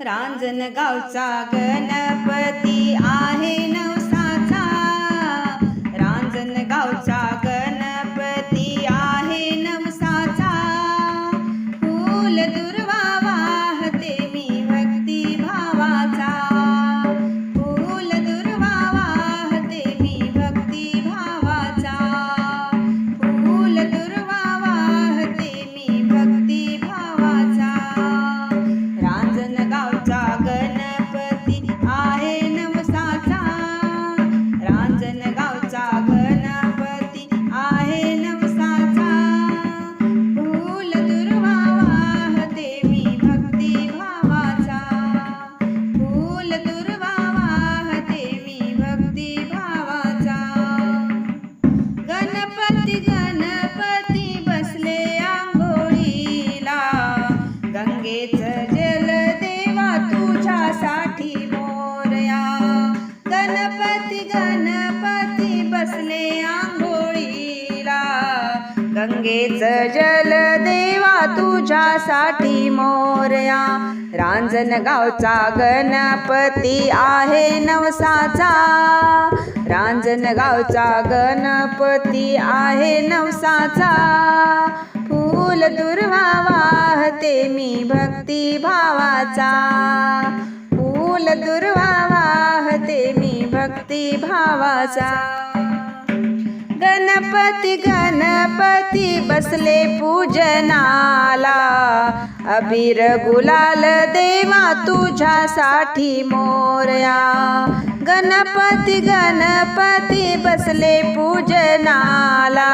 रांजण गावचा गणपती आहे ना गंगेच जल देवा तुझ्यासाठी मोरया. रांजण गावचा गणपती आहे नवसाचा. रांजण गावचा गणपती आहे नवसाचा. फूल दुर्वा वाहते मी भक्ती भावाचा. फूल दुर्वा वाहते मी भक्ती भावाचा. गणपती गणपती बसले पूजनाला. अबीर गुलाल देवा तुझ्यासाठी मोरया. गणपती गणपती बसले पूजनाला.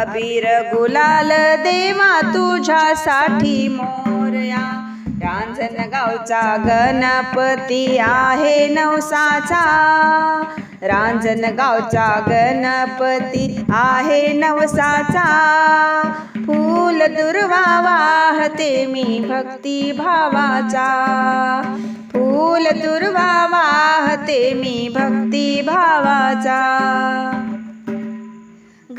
अबीर गुलाल देवा तुझ्यासाठी मोरया. रांजण गावचा गणपती आहे नवसाचा. रांजण गावचा गणपती आहे नवसाचा. फूल दुर्वा वाहते मी भक्ती भावाचा. फूल दुर्वा वाहते मी भक्ती भावाचा.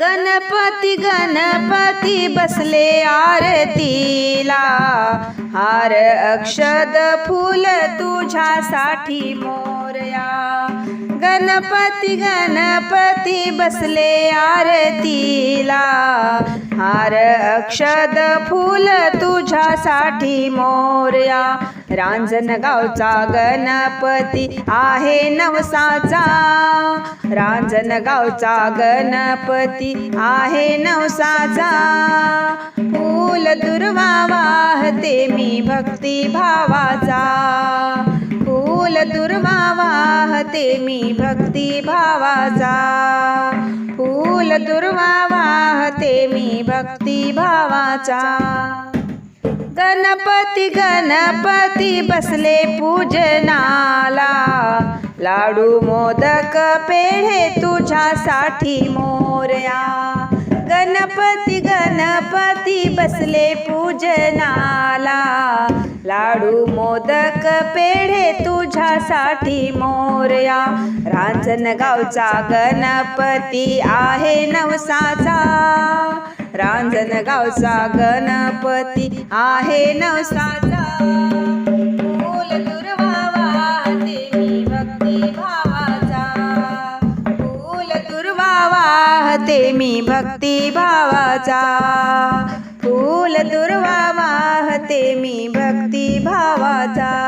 गणपती गणपती बसले आरतीला. हार अक्षद फुल तुझ्यासाठी मोरया. गणपती गणपती बसले आरतीला. हार अक्षद फुल तुझ्यासाठी मोरया. रांजण गावचा गणपती आहे नवसाचा. रांजण गावचा गणपती आहे नवसाचा. फूल दुर्वा वाहते मी भक्ती भावाचा. फूल दुर्वा वाहते मी भक्ती भावाचा. फूल दुर्वा वाहते मी भक्ती भावाचा. गणपती गणपती बसले पूजनाला. लाडू मोदक पेढे तुझ्यासाठी मोरया. गणपती गणपती बसले पूजनाला. लाडू मोदक पेढे तुझ्यासाठी मोरया. रांजनगावचा गणपती आहे नवसाचा. रांजन गावचा गणपती आहे नवसाचा. फूल दुर्वा वाहते मी भक्ती भावाचा. फूल दुर्वा वाहते मी भक्ती भावाचा. फूल दुर्वा ते मी भक्ती भावाचा.